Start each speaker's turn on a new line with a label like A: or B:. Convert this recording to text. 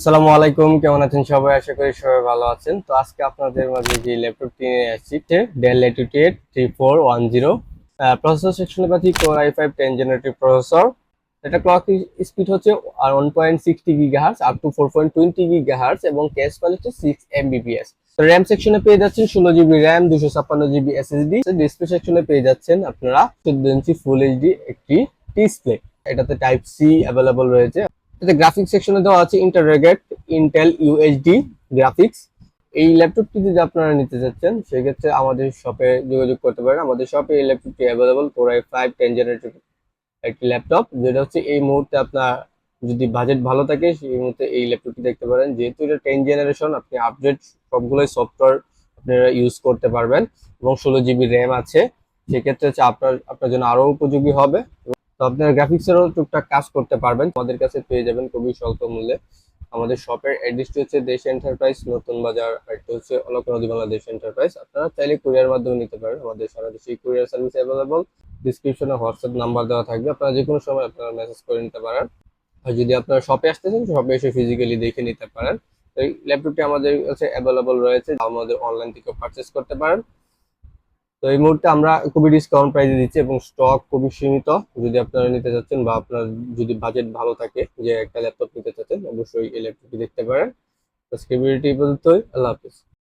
A: আসসালামু আলাইকুম, কেমন আছেন সবাই? আশা করি সবাই ভালো আছেন। তো আজকে আপনাদের মাঝে যে ল্যাপটপটি নিয়ে আসছি Dell Latitude three four one zero processor সেকশনে পাচ্ছি core i five ten generative processor এটা ক্লক স্পিড হচ্ছে, আর one point sixty gigahertz up to four point twenty gigahertz এবং ক্যাশ ফাইল হচ্ছে সিক্স এমবিপিএস তো র্যাম সেকশনে পেয়ে যাচ্ছেন ষোলো জিবি র্যাম দুশো ছাপ্পান্ন জিবি এসএসডি ডিসপ্লে সেকশনে পেয়ে যাচ্ছেন আপনারা চোদ্দ ইঞ্চি ফুল এইচডি একটি ডিসপ্লে এটাতে টাইপ সি অ্যাভেলেবল রয়েছে। এতে গ্রাফিক্স সেকশনে দেওয়া আছে ইন্টারগ্রেট ইন্টেল ইউএইচডি গ্রাফিক্স এই ল্যাপটপটি যদি আপনারা নিতে চাচ্ছেন, সেক্ষেত্রে আমাদের শপে যোগাযোগ করতে পারেন। আমাদের শপে এই ল্যাপটপটি available four five ten generative একটি ল্যাপটপ যেটা হচ্ছে এই মুহূর্তে আপনার যদি বাজেট ভালো থাকে, সেই মুহূর্তে এই ল্যাপটপটি দেখতে পারেন। যেহেতু এটা টেন জেনারেশন আপনি আপডেট সবগুলোই সফটওয়্যার আপনারা ইউজ করতে পারবেন। এবং ষোলো জিবি র্যাম আছে। সেক্ষেত্রে হচ্ছে আপনার আপনার জন্য আরও উপযোগী হবে। তো আপনার গ্রাফিক্সেরও টুকটাক কাজ করতে পারবেন। আমাদের কাছে পেয়ে যাবেন খুবই স্বল্প মূল্যে। আমাদের শপের অ্যাড্রেসটি হচ্ছে দেশ এন্টারপ্রাইজ নতুন বাজার আরেকটি হচ্ছে অলক নদী বাংলাদেশ এন্টারপ্রাইজ আপনারা চাইলে কুরিয়ার মাধ্যমে নিতে পারেন। আমাদের সারা দেশে কুরিয়ার সার্ভিস অ্যাভেলেবল ডিসক্রিপশনে হোয়াটসঅ্যাপ নাম্বার দেওয়া থাকবে। আপনারা যে কোনো সময় আপনারা মেসেজ করে নিতে পারেন। আর যদি আপনারা শপে আসতে চান শপে এসে ফিজিক্যালি দেখে নিতে পারেন। এই ল্যাপটপটি আমাদের কাছে অ্যাভেলেবল রয়েছে। আমাদের অনলাইন থেকে পারচেস করতে পারেন। তো এই মুহূর্তে আমরা খুবই ডিসকাউন্ট প্রাইসে দিচ্ছি এবং স্টক খুবই সীমিত। যদি আপনারা নিতে চাচ্ছেন বা আপনার যদি বাজেট ভালো থাকে যে একটা ল্যাপটপ নিতে চাচ্ছেন, অবশ্যই এই ল্যাপটপটি দেখতে পারেন। সিকিউরিটি ভিডিওটি পর্যন্তই। আল্লাহ হাফিজ।